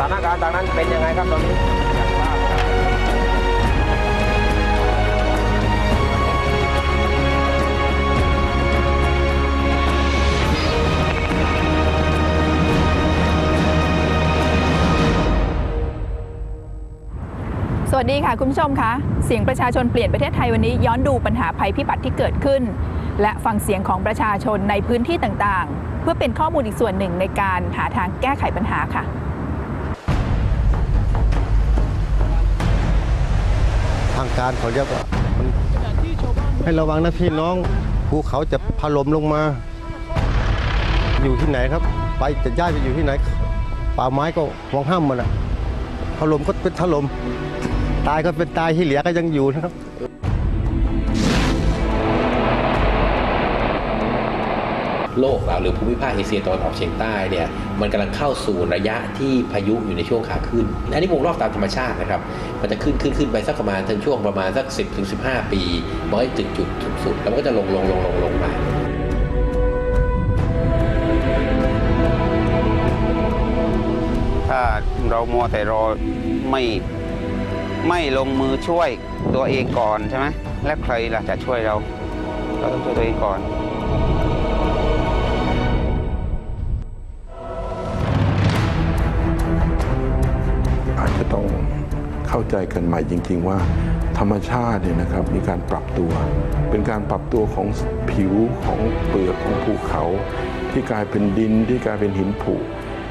ถานการณ์ทางนั้นเป็นยังไงครับตอนนี้สวัสดีค่ะ คุณผู้ชมคะเสียงประชาชนเปลี่ยนประเทศไทยวันนี้ย้อนดูปัญหาภัยพิบัติที่เกิดขึ้น และฟังเสียงของประชาชนในพื้นที่ต่างๆ เพื่อเป็นข้อมูลอีกส่วนหนึ่งในการหาทางแก้ไขปัญหาค่ะ การเขาเรียกว่ามันให้ระวังนะพี่น้องภูเขาจะพลมลงมา อยู่ที่ไหนครับ ไปจะย้ายไปอยู่ที่ไหน ป่าไม้ก็ห่วงห้ามมันอะถล่มก็เป็นถลมตายก็เป็นตายที่เหลือก็ยังอยู่นะครับ โลกเราหรือภูมิภาคเอเชียตะวันออกเฉียงใต้เนี่ยมันกำลังเข้าสู่ระยะที่พายุอยู่ในช่วงขาขึ้น อันนี้วงรอบตามธรรมชาตินะครับ มันจะขึ้นขึ้นขึ้นไปสักประมาณถึงช่วงประมาณสัก 10ถึง15 ปีมันก็ถึงจุดสูงสุด แล้วมันก็จะลงลงลงลงลงมาถ้าเรามัวแต่รอไม่ไม่ลงมือช่วยตัวเองก่อนใช่ไหมและใครล่ะจะช่วยเรา เราต้องช่วยตัวเองก่อน เข้าใจกันใหม่จริง ๆ ว่า ธรรมชาติเนี่ยนะครับมีการปรับตัว เป็นการปรับตัวของผิวของเปลือกของภูเขา ที่กลายเป็นดินที่กลายเป็นหินผุ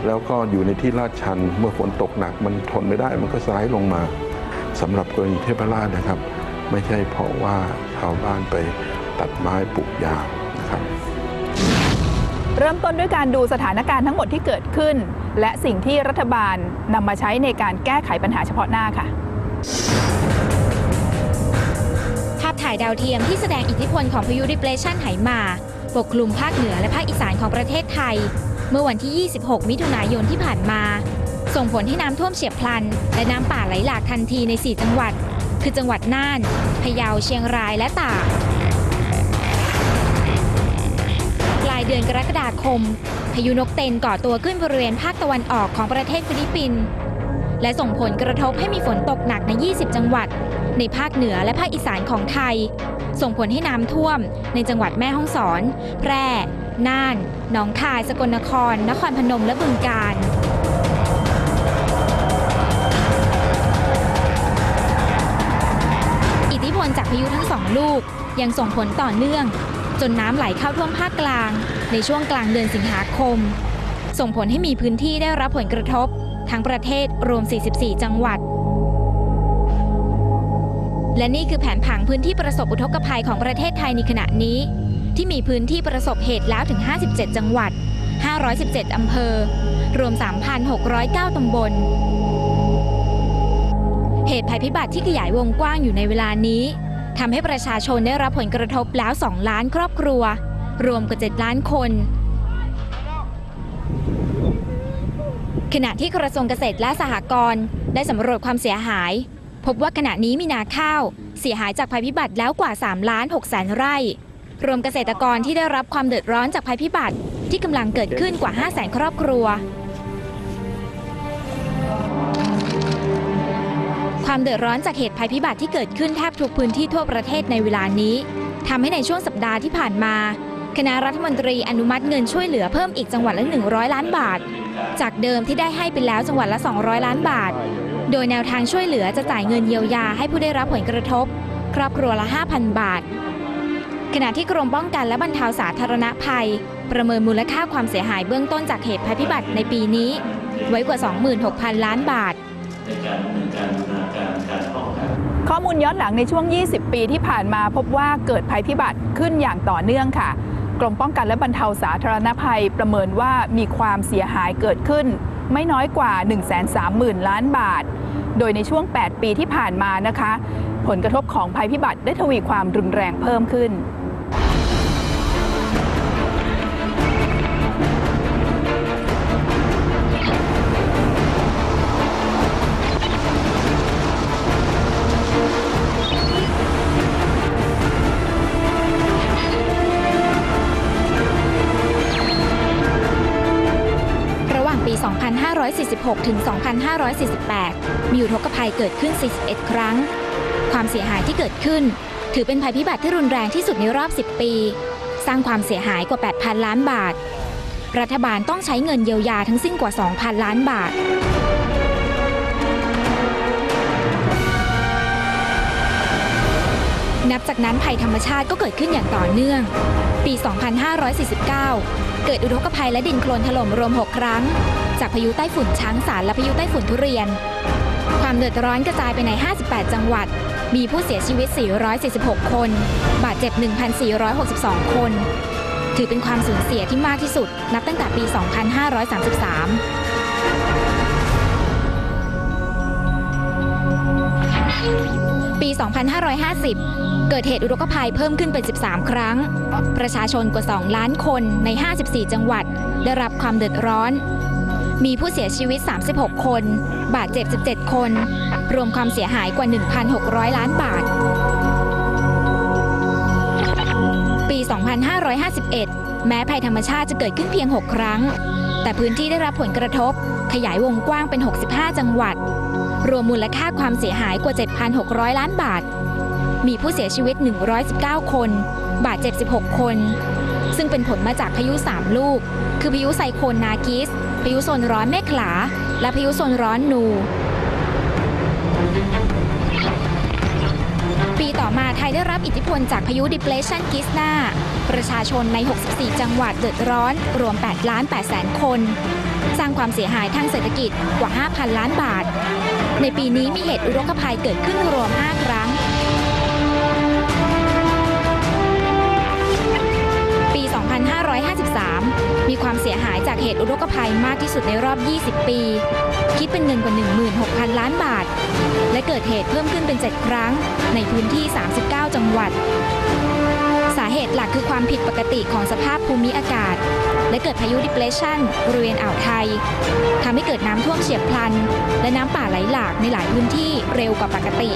แล้วก็อยู่ในที่ลาดชันเมื่อฝนตกหนักมันทนไม่ได้มันก็สไลด์ลงมาสำหรับกรณีเทพราชนะครับ ไม่ใช่เพราะว่าชาวบ้านไปตัดไม้ปลูกยางนะครับ เริ่มต้นด้วยการดูสถานการณ์ทั้งหมดที่เกิดขึ้น และสิ่งที่รัฐบาลนำมาใช้ในการแก้ไขปัญหาเฉพาะหน้าค่ะ ภาพถ่ายดาวเทียมที่แสดงอิทธิพลของพายุดิเ e ชันไหมา ปกคลุมภาคเหนือและภาคอีสานของประเทศไทย เมื่อวันที่ 26 มิถุนายนที่ผ่านมา ส่งผลให้น้ำท่วมเฉียบพลัน และน้ำป่าไหลหลากทันทีใน 4 จังหวัด คือจังหวัดน่าน พะเยา เชียงรายและตากปลายเดือนกรกฎาคม พายุนกเต็นก่อตัวขึ้นบริเวณภาคตะวันออกของประเทศฟิลิปปินส์และส่งผลกระทบให้มีฝนตกหนักใน 20 จังหวัด ในภาคเหนือและภาคอีสานของไทย ส่งผลให้น้ำท่วม ในจังหวัดแม่ฮ่องสอน แพร่ น่าน หนองคาย สกลนคร นครพนมและบึงกาฬอิทธิพลจากพายุทั้งสองลูกยังส่งผลต่อเนื่อง จนน้ำไหลเข้าท่วมภาคกลาง ในช่วงกลางเดือนสิงหาคม ส่งผลให้มีพื้นที่ได้รับผลกระทบ ทั้งประเทศรวม 44 จังหวัด และนี่คือแผนผังพื้นที่ประสบอุทกภัยของประเทศไทยในขณะนี้ ที่มีพื้นที่ประสบเหตุแล้วถึง 57 จังหวัด 517 อำเภอ รวม 3,609 ตำบล เหตุภัยพิบัติที่ขยายวงกว้างอยู่ในเวลานี้ ทำให้ประชาชนได้รับผลกระทบแล้ว 2 ล้านครอบครัว รวมกว่า 7 ล้านคน ขณะที่กระทรวงเกษตรและสหกรณ์ได้สำรวจความเสียหาย พบว่าขณะนี้มีนาข้าว เสียหายจากภัยพิบัติแล้วกว่า 3 ล้าน6แสนไร่ รวมเกษตรกรที่ได้รับความเดือดร้อนจากภัยพิบัติที่กำลังเกิดขึ้นกว่า 5 0 0แสนครอบครัว ความเดือดร้อนจากเหตุภัยพิบัติที่เกิดขึ้นแทบทุกพื้นที่ทั่วประเทศในเวลานี้ทำให้ในช่วงสัปดาห์ที่ผ่านมา คณะรัฐมนตรีอนุมัติเงินช่วยเหลือเพิ่มอีกจังหวัดละ 100 ล้านบาท จากเดิมที่ได้ให้ไปแล้วจังหวัดละ 200 ล้านบาท โดยแนวทางช่วยเหลือจะจ่ายเงินเยียวยาให้ผู้ได้รับผลกระทบ ครอบครัวละ 5,000 บาท ขณะที่กรมป้องกันและบรรเทาสาธารณภัย ประเมินมูลค่าความเสียหายเบื้องต้นจากเหตุภัยพิบัติในปีนี้ ไว้กว่า 26,000 ล้านบาท ข้อมูลย้อนหลังในช่วง 20 ปีที่ผ่านมาพบว่าเกิดภัยพิบัติขึ้นอย่างต่อเนื่องค่ะ กรมป้องกันและบรรเทาสาธารณภัยประเมินว่ามีความเสียหายเกิดขึ้น ไม่น้อยกว่า 130,000 ล้านบาท โดยในช่วง 8 ปีที่ผ่านมานะคะ ผลกระทบของภัยพิบัติได้ทวีความรุนแรงเพิ่มขึ้น 2546ถึง 2548 มีอุทกภัยเกิดขึ้น 41 ครั้ง ความเสียหายที่เกิดขึ้น ถือเป็นภัยพิบัติที่รุนแรงที่สุดในรอบ 10 ปี สร้างความเสียหายกว่า 8,000 ล้านบาท รัฐบาลต้องใช้เงินเยียวยาทั้งสิ้นกว่า 2,000 ล้านบาทนับจากนั้นภัยธรรมชาติก็เกิดขึ้นอย่างต่อเนื่อง ปี 2549 เกิดอุทกภัยและดินโคลนถล่มรวม 6 ครั้ง จากพายุใต้ฝุ่นช้างสารและพายุใต้ฝุ่นทุเรียน ความเดือดร้อนกระจายไปใน 58 จังหวัด มีผู้เสียชีวิต 446 คน บาดเจ็บ 1,462 คน ถือเป็นความสูญเสียที่มากที่สุด นับตั้งแต่ปี 2533ปี 2550 เกิดเหตุอุทกภัยเพิ่มขึ้นเป็น 13 ครั้ง ประชาชนกว่า 2 ล้านคนใน 54 จังหวัด ได้รับความเดือดร้อน มีผู้เสียชีวิต 36 คน บาดเจ็บ 17 คน รวมความเสียหายกว่า 1,600 ล้านบาท ปี 2551 แม้ภัยธรรมชาติจะเกิดขึ้นเพียง 6 ครั้ง แต่พื้นที่ได้รับผลกระทบ ขยายวงกว้างเป็น 65 จังหวัด รวมมูลค่าความเสียหายกว่า 7,600 ล้านบาท มีผู้เสียชีวิต 119 คน บาดเจ็บ 16 คน ซึ่งเป็นผลมาจากพายุ 3 ลูก คือพายุไซโคลนนากิส พายุโซนร้อนเมฆลา และพายุโซนร้อนนู ปีต่อมาไทยได้รับอิทธิพลจากพายุ Depression g i s n a ประชาชนใน 64 จังหวัดเดือดร้อน รวม 8 ล้าน8แสนคน สร้างความเสียหายทางเศรษฐกิจกว่า 5,000 ล้านบาท ในปีนี้มีเหตุอุทกภัยเกิดขึ้นรวม 5 ครั้งปี 2553 เหตุอุทกภัยมากที่สุดในรอบ 20 ปี คิดเป็นเงินกว่า 16,000 ล้านบาท และเกิดเหตุเพิ่มขึ้นเป็น 7 ครั้ง ในพื้นที่ 39 จังหวัด สาเหตุหลักคือความผิดปกติของสภาพภูมิอากาศ และเกิดพายุ depression บริเวณอ่าวไทยทำให้เกิดน้ำท่วมเฉียบพลัน และน้ำป่าไหลหลากในหลายพื้นที่เร็วกว่าปกติ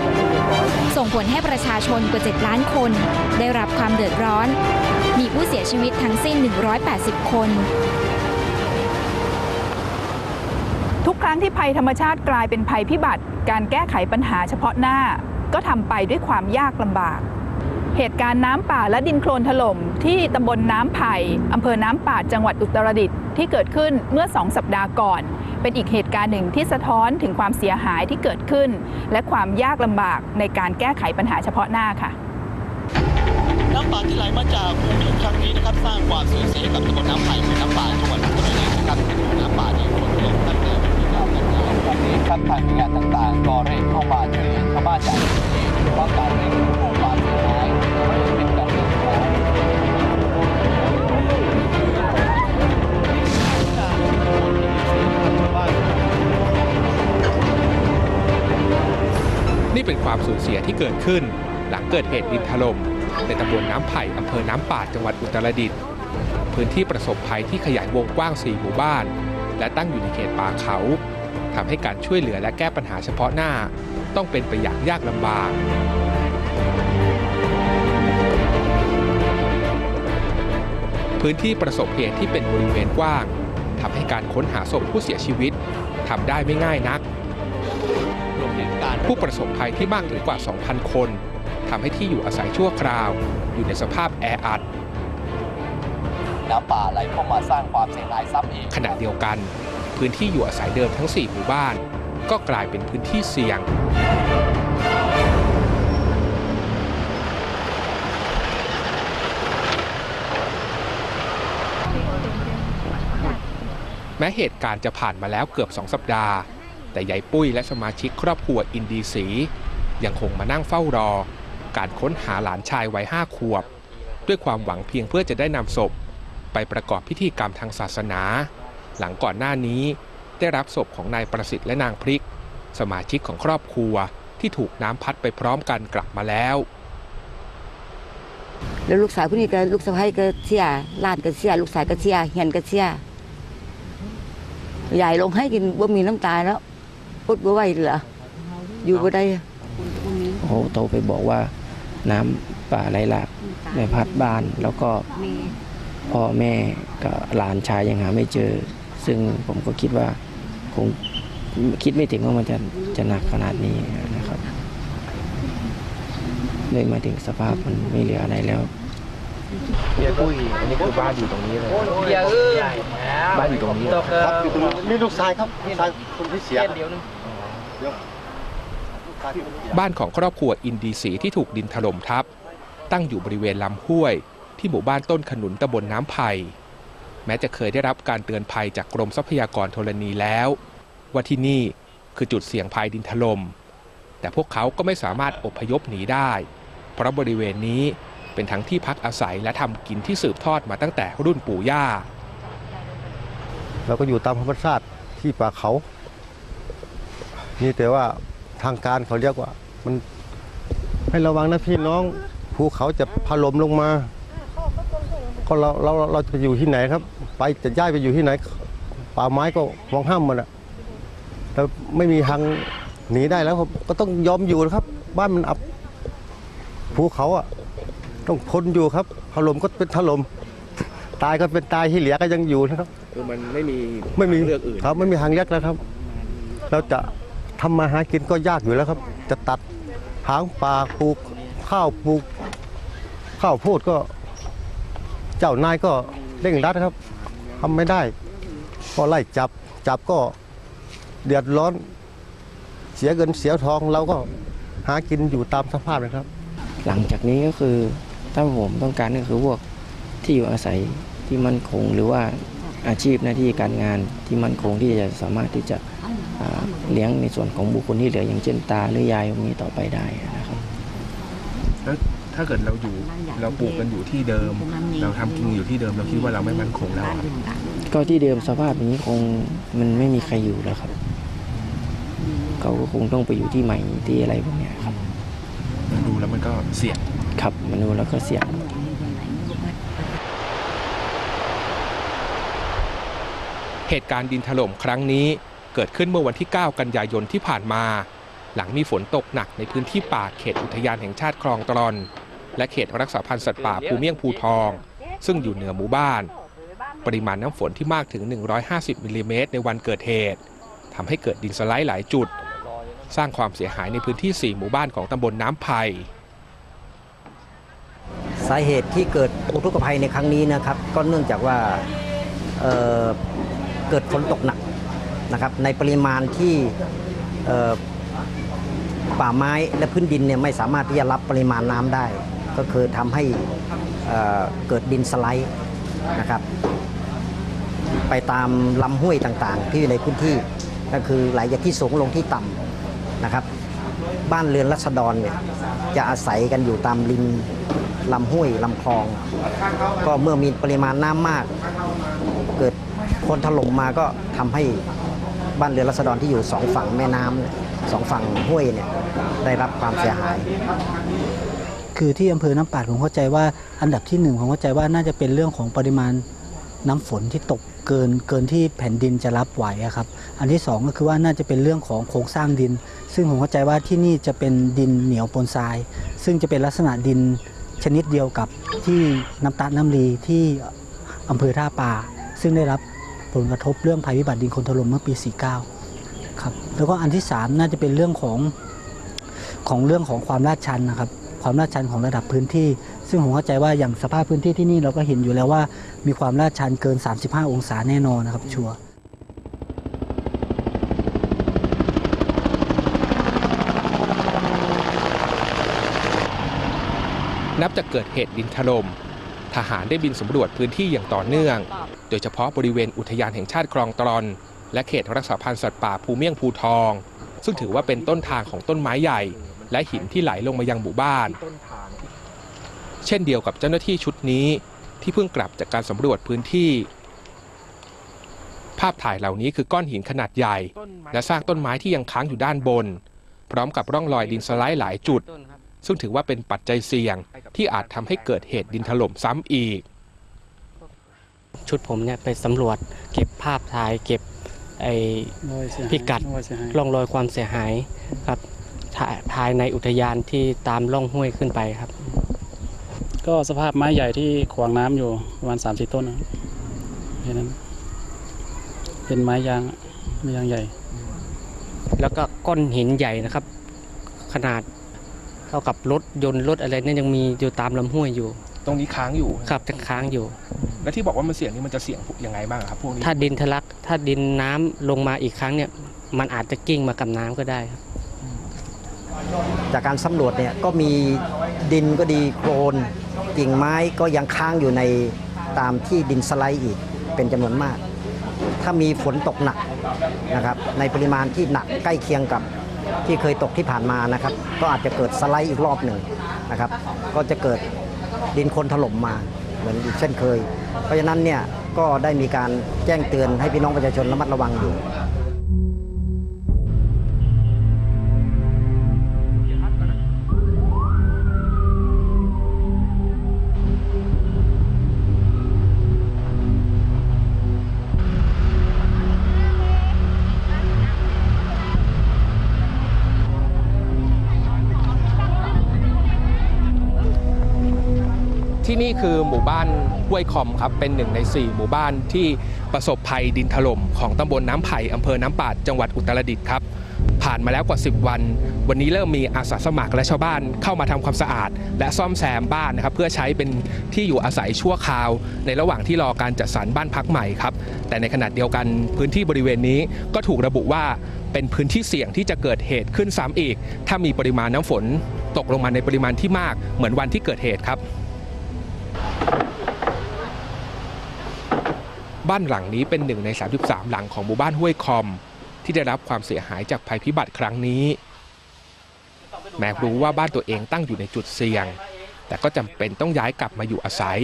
ส่งผลให้ประชาชนกว่า 7 ล้านคน ได้รับความเดือดร้อนมีผู้เสียชีวิตทั้งสิ้น 180 คน รั้งที่ภัยธรรมชาติกลายเป็นภัยพิบัติ การแก้ไขปัญหาเฉพาะหน้า ก็ทำไปด้วยความยากลำบาก เหตุการณ์น้ำป่าและดินโคลนถล่มที่ตำบลน้ำไผ่อำเภอน้ำป่าจังหวัดอุตรดิตถ์ที่เกิดขึ้นเมื่อสองสัปดาห์ก่อน เป็นอีกเหตุการณ์หนึ่งที่สะท้อนถึงความเสียหายที่เกิดขึ้น และความยากลำบากในการแก้ไขปัญหาเฉพาะหน้าค่ะน้ำป่าที่ไหลมาจากภูมิครั้งนี้นะครับสร้างความสูญเสียกับตำบลน้ำไผ่เป็นน้ำป่าจังหวัดอุตรดิตถ์นะครับน้ำป่าที่ฝนตก นวันนี้ครับทางหน่วยงานต่างๆก็เร่งเข้ามาช่วยเหลือชาวบ้านจากที่เพราะการเร่งกู้ความเสียหายไม่ได้เป็นการเร่งของ นี่เป็นความสูญเสียที่เกิดขึ้น หลังเกิดเหตุดินถล่มในตำบลน้ำไผ่อำเภอน้ำปาดจังหวัดอุตรดิตถ์พื้นที่ประสบภัยที่ขยายวงกว้าง 4 หมู่บ้าน และตั้งอยู่ในเขตป่าเขา ทำให้การช่วยเหลือและแก้ปัญหาเฉพาะหน้า ต้องเป็นไปอย่างยากลำบากพื้นที่ประสบเหตุที่เป็นบริเวณกว้างทำให้การค้นหาศพผู้เสียชีวิตทำได้ไม่ง่ายนัก รวมถึงการผู้ประสบภัยที่มากถึงกว่า 2,000 คนทำให้ที่อยู่อาศัยชั่วคราว อยู่ในสภาพแออัดน้ำป่าไหลเข้ามาสร้างความเสียหายซ้ำอีกขณะเดียวกัน พื้นที่อยู่อาศัยเดิมทั้ง 4 หมู่บ้าน ก็กลายเป็นพื้นที่เสี่ยง แม้เหตุการณ์จะผ่านมาแล้วเกือบ 2 สัปดาห์ แต่ยายปุ้ยและสมาชิกครอบครัวอินดีศรียังคงมานั่งเฝ้ารอ การค้นหาหลานชายวัยห้าขวบ ด้วยความหวังเพียงเพื่อจะได้นำศพ ไปประกอบพิธีกรรมทางศาสนา หลังก่อนหน้านี้ได้รับศพของนายประสิทธิ์และนางพริก สมาชิกของครอบครัวที่ถูกน้ำพัดไปพร้อมกันกลับมาแล้ว แล้วลูกสาวผู้นี้ก็ลูกสะใภ้ก็เสียหลานก็เสียลูกสาวก็เสียเฮียนก็เสียยายลงให้กินบ่มีน้ำตาแล้วอดบ่ไหวเหลืออยู่บ่ได้เขาโทรไปบอกว่าน้ำป่าไหลหลากในพัดบ้านแล้วก็พ่อแม่กับหลานชายยังหาไม่เจอ ซึ่งผมก็คิดว่าคงคิดไม่ถึงว่ามันจะจะหนักขนาดนี้นะครับเลยมาถึงสภาพมันไม่เหลืออะไรแล้วเฮียปุ้ยอันนี้คือบ้านอยู่ตรงนี้เลยบ้านอยู่ตรงนี้ครับอยู่ตรงนี้นี่ลูกชายครับลูกชายคนที่เสียเดี๋ยวนึงบ้านของครอบครัวอินดีสีที่ถูกดินถล่มทับ ตั้งอยู่บริเวณลำห้วย ที่หมู่บ้านต้นขนุนตำบลน้ำไผ่ แม้จะเคยได้รับการเตือนภัยจากกรมทรัพยากรธรณีแล้ว ว่าที่นี่คือจุดเสี่ยงภัยดินถล่มแต่พวกเขาก็ไม่สามารถอพยพหนีได้ เพราะบริเวณนี้เป็นทั้งที่พักอาศัยและทำกินที่สืบทอดมาตั้งแต่รุ่นปู่ย่าเราก็อยู่ตามธรรมชาติที่ป่าเขา นี่แต่ว่าทางการเขาเรียกว่า มันให้ระวังนะพี่น้องภูเขาจะพลมลงมา ก็เราเราเราจะอยู่ที่ไหนครับ ไปจะย้ายไปอยู่ที่ไหน ป่าไม้ก็มองห้ามมันอะแต่ไม่มีทางหนีได้แล้วครับก็ต้องยอมอยู่นะครับ บ้านมันอับภูเขาอะต้องทนอยู่ครับถล่มก็เป็นถล่มตายก็เป็นตายที่เหลือก็ยังอยู่นะครับคือมันไม่มีไม่มีเลือกอื่นครับไม่มีทางเลือกแล้วครับ เราจะทำมาหากินก็ยากอยู่แล้วครับ จะตัดหางป่าปลูกข้าวปลูกข้าวโพดก็ เจ้านายก็เร่งรัดครับทำไม่ได้ ก็ไล่จับ จับก็เดือดร้อน เสียเงินเสียทองเราก็หากินอยู่ตามสภาพนะครับ หลังจากนี้ก็คือถ้าผมต้องการก็คือพวกที่อยู่อาศัยที่มั่นคงหรือว่าอาชีพหน้าที่การงานที่มั่นคงที่จะสามารถที่จะเลี้ยงในส่วนของบุคคลที่เหลืออย่างเช่นตาหรือยายพวกนี้ต่อไปได้นะครับ ถ้าเกิดเราอยู่เราปลูกกันอยู่ที่เดิม เราทำกินอยู่ที่เดิมเราคิดว่าเราไม่มั่นคงแล้วอะก็ที่เดิมสภาพอย่างนี้คงมันไม่มีใครอยู่แล้วครับเขาก็คงต้องไปอยู่ที่ใหม่ที่อะไรพวกเนี้ยครับดูแล้วมันก็เสี่ยงครับมนุษย์แล้วก็เสี่ยงเหตุการณ์ดินถล่มครั้งนี้เกิดขึ้นเมื่อวันที่ 9 กันยายนที่ผ่านมา หลังมีฝนตกหนักในพื้นที่ป่าเขตอุทยานแห่งชาติคลองตรอน และเขตรักษาพันธุ์สัตว์ป่าภูเมี่ยงภูทอง ซึ่งอยู่เหนือหมู่บ้าน ปริมาณน้ำฝนที่มากถึง 150มิลลิเมตรในวันเกิดเหตุทำให้เกิดดินสไลด์หลายจุด สร้างความเสียหายในพื้นที่ 4 หมู่บ้านของตำบลน้ำไผ่สาเหตุที่เกิดอุทกภัยในครั้งนี้นะครับก็เนื่องจากว่าเเกิดฝนตกหนักนะครับในปริมาณที่ป่าไม้และพื้นดินเนี่ยไม่สามารถที่จะรับปริมาณน้ำได้ ก็คือทำให้เเกิดดินสไลด์นะครับ ไปตามลำห้วยต่างๆ ที่อยู่ในพื้นที่ก็คือไหลจากที่สูงลงที่ต่ำนะครับ บ้านเรือนรัษฎรเนี่ยจะอาศัยกันอยู่ตามริมลำห้วยลำคลอง ก็เมื่อมีปริมาณน้ำมาก เกิดคนถล่มมาก็ทำให้บ้านเรือนรัษฎรที่อยู่สองฝั่งแม่น้ำสองฝั่งห้วยเนี่ยได้รับความเสียหาย คือที่อำเภอน้ำปาดผมเข้าใจว่าอันดับที่หนึ่งผมเข้าใจว่าน่าจะเป็นเรื่องของปริมาณน้ำฝนที่ตกเกินเกินที่แผ่นดินจะรับไหวครับ อันที่สองก็คือว่าน่าจะเป็นเรื่องของโครงสร้างดิน ซึ่งผมเข้าใจว่าที่นี่จะเป็นดินเหนียวปนทราย ซึ่งจะเป็นลักษณะดินชนิดเดียวกับที่น้ำตาลน้ำรีที่อำเภอท่าป่าซึ่งได้รับผลกระทบเรื่องภัยพิบัติดินคนถล่มเมื่อปี 49 ครับ แล้วก็อันที่สามน่าจะเป็นเรื่องของของเรื่องของความลาดชันนะครับ ความลาดชันของระดับพื้นที่ ซึ่งผมเข้าใจว่าอย่างสภาพพื้นที่ที่นี่เราก็เห็นอยู่แล้วว่า มีความลาดชันเกิน 35 องศาแน่นอนนะครับชัวร์นับจากเกิดเหตุดินถล่มทหารได้บินสำรวจพื้นที่อย่างต่อเนื่อง โดยเฉพาะบริเวณอุทยานแห่งชาติคลองตรอน และเขตรักษาพันธุ์สัตว์ป่าภูเมี่ยงภูทอง ซึ่งถือว่าเป็นต้นทางของต้นไม้ใหญ่ และหินที่ไหลลงมายังหมู่บ้าน เช่นเดียวกับเจ้าหน้าที่ชุดนี้ที่เพิ่งกลับจากการสำรวจพื้นที่ ภาพถ่ายเหล่านี้คือก้อนหินขนาดใหญ่ และซากต้นไม้ที่ยังค้างอยู่ด้านบน พร้อมกับร่องรอยดินสไลด์หลายจุด ซึ่งถือว่าเป็นปัจจัยเสี่ยงที่อาจทำให้เกิดเหตุดินถล่มซ้ำอีก ชุดผมเนี่ยไปสำรวจเก็บภาพถ่ายเก็บไอ้พิกัดร่องรอยความเสียหายครับ ภายในอุทยานที่ตามร่องห้วยขึ้นไปครับ ก็สภาพไม้ใหญ่ที่ขวางน้ำอยู่ประมาณสามสี่ต้นนะครับแค่นั้น เป็นไม้ยางมีอย่างใหญ่ แล้วก็ก้อนหินใหญ่นะครับ ขนาดเท่ากับรถยนต์รถอะไรเนี่ยยังมีอยู่ตามลำห้วยอยู่ ตรงนี้ค้างอยู่ครับยังค้างอยู่ แล้วที่บอกว่ามันเสี่ยงนี่มันจะเสี่ยงยังไงบ้างครับพวกนี้ถ้าดินทะลักถ้าดินน้ำลงมาอีกครั้งเนี่ย มันอาจจะกิ้งมากับน้ำก็ได้ครับ จากการสำรวจเนี่ยก็มีดินก็ดีโคลนกิ่งไม้ก็ยังค้างอยู่ในตามที่ดินสไลด์อีกเป็นจำนวนมาก ถ้ามีฝนตกหนักนะครับในปริมาณที่หนักใกล้เคียงกับที่เคยตกที่ผ่านมานะครับ ก็อาจจะเกิดสไลด์อีกรอบหนึ่งนะครับ ก็จะเกิดดินคนถล่มมาเหมือนอีกเช่นเคย เพราะฉะนั้นเนี่ยก็ได้มีการแจ้งเตือนให้พี่น้องประชาชนระมัดระวังอยู่ ที่นี่คือหมู่บ้านห้วยคอมครับเป็นหนึ่งใน 4 หมู่บ้านที่ประสบภัยดินถล่มของตำบลน้ำไผ่อำเภอน้ำปาดจังหวัดอุตรดิตถ์ครับ ผ่านมาแล้วกว่า 10 วัน วันนี้เริ่มมีอาสาสมัครและชาวบ้านเข้ามาทำความสะอาด และซ่อมแซมบ้านนะครับเพื่อใช้เป็นที่อยู่อาศัยชั่วคราว ในระหว่างที่รอการจัดสรรบ้านพักใหม่ครับแต่ในขณะเดียวกันพื้นที่บริเวณนี้ก็ถูกระบุว่าเป็นพื้นที่เสี่ยงที่จะเกิดเหตุขึ้นซ้ำอีก ถ้ามีปริมาณน้ำฝน ตกลงมาในปริมาณที่มากเหมือนวันที่เกิดเหตุครับ บ้านหลังนี้เป็นหนึ่งใน 33 หลังของหมู่บ้านห้วยคอม ที่ได้รับความเสียหายจากภัยพิบัติครั้งนี้ แม้รู้ว่าบ้านตัวเองตั้งอยู่ในจุดเสี่ยง แต่ก็จำเป็นต้องย้ายกลับมาอยู่อาศัย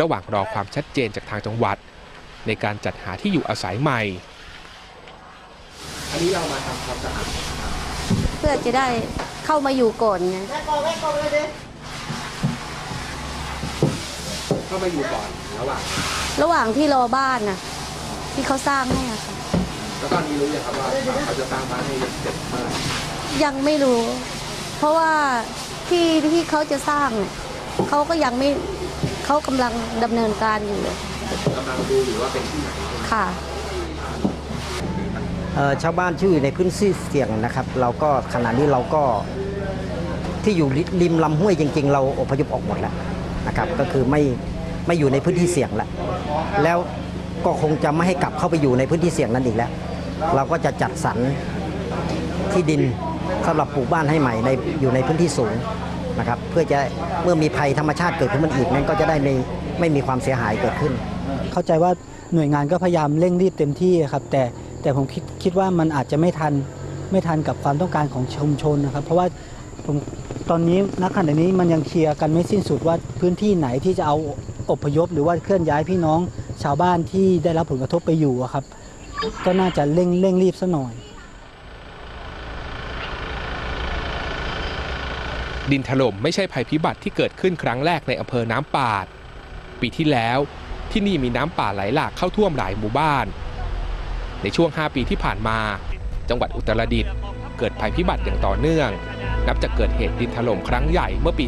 ระหว่างรอความชัดเจนจากทางจังหวัด ในการจัดหาที่อยู่อาศัยใหม่ อันนี้เรามาทำความสะอาดเพื่อจะได้เข้ามาอยู่ก่อนไง เข้ามาอยู่ก่อนระหว่างระหว่างที่รอบ้านน่ะ ที่เขาสร้างให้อะค่ะ แล้วตอนนี้รู้ยังครับว่าเขาจะสร้างบ้านให้เสร็จเมื่อไหร่ยังไม่รู้ เพราะว่าที่ที่เขาจะสร้างเนี่ยเขาก็ยังไม่เขากำลังดำเนินการอยู่กำลังดูอยู่ว่าเป็นที่ไหนค่ะ เอ่อชาวบ้านที่อยู่ในพื้นที่เสี่ยงนะครับ เราก็ขณะนี้เราก็ที่อยู่ริริมลำห้วยจริง ๆ เราอพยพออกหมดแล้วนะครับ ก็คือไม่ ไม่อยู่ในพื้นที่เสี่ยงแล้วแล้วก็คงจะไม่ให้กลับเข้าไปอยู่ในพื้นที่เสี่ยงนั้นอีกแล้ว เราก็จะจัดสรรที่ดินสำหรับปลูกบ้านให้ใหม่ในอยู่ในพื้นที่สูงนะครับเพื่อจะเมื่อมีภัยธรรมชาติเกิดขึ้นมันอีกนั้นก็จะได้ไม่ไม่มีความเสียหายเกิดขึ้น เข้าใจว่าหน่วยงานก็พยายามเร่งรีบเต็มที่ครับแต่แต่ผมคิดคิดว่ามันอาจจะไม่ทันไม่ทันกับความต้องการของชุมชนนะครับ เพราะว่าผม ตอนนี้ณขณะนี้มันยังเคลียร์กันไม่สิ้นสุดว่าพื้นที่ไหนที่จะเอาอพยพ หรือว่าเคลื่อนย้ายพี่น้องชาวบ้านที่ได้รับผลกระทบไปอยู่อะครับ ก็น่าจะเร่งเร่งรีบซะหน่อย ดินถล่มไม่ใช่ภัยพิบัติที่เกิดขึ้นครั้งแรกในอำเภอน้ำปาด ปีที่แล้วที่นี่มีน้ำป่าไหลหลากเข้าท่วมหลายหมู่บ้าน ในช่วง 5 ปีที่ผ่านมา จังหวัดอุตรดิตถ์เกิดภัยพิบัติอย่างต่อเนื่อง นับจากเกิดเหตุดินถล่มครั้งใหญ่เมื่อปี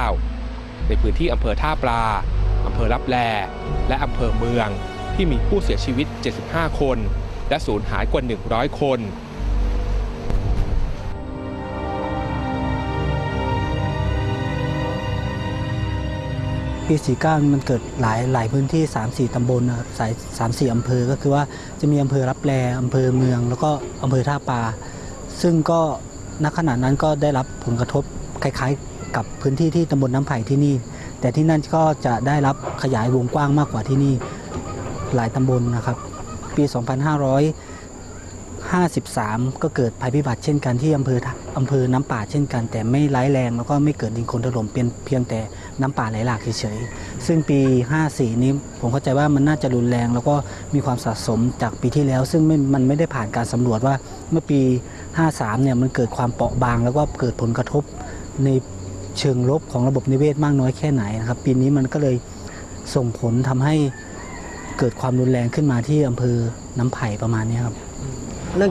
2549 ในพื้นที่อำเภอท่าปลา อำเภอรับแล และอำเภอเมือง ที่มีผู้เสียชีวิต 75 คน และสูญหายกว่า 100 คนปี 49 มันเกิดหลายหลายพื้นที่ 3-4 ตำบลนะสาย3-4 อำเภอ ก็คือว่าจะมีอำเภอรับแลอำเภอเมือง แล้วก็อำเภอท่าปลา ซึ่งก็ ณขณะนั้นก็ได้รับผลกระทบคล้ายๆ กับพื้นที่ที่ตำบลน้ำไผ่ที่นี่ แต่ที่นั่นก็จะได้รับขยายวงกว้างมากกว่าที่นี่หลายตำบลนะครับ ปี 2553 ก็เกิดภัยพิบัติเช่นกันที่อำเภออำเภอน้ำป่าเช่นกัน แต่ไม่ร้ายแรงแล้วก็ไม่เกิดดินโคลนถล่มเป็นเพียงแต่น้ำป่าไหลหลากเฉยๆซึ่งปี 54 นี้ผมเข้าใจว่ามันน่าจะรุนแรง แล้วก็มีความสะสมจากปีที่แล้ว ซึ่งมมันไม่ได้ผ่านการสำรวจว่าเมื่อปี 53เนี่ยมันเกิดความเปราะบาง แล้วก็เกิดผลกระทบในเชิงลบของระบบนิเวศมากน้อยแค่ไหนนะครับ ปีนี้มันก็เลยส่งผลทำให้เกิดความรุนแรงขึ้นมาที่อำเภอน้ำไผ่ประมาณนี้ครับ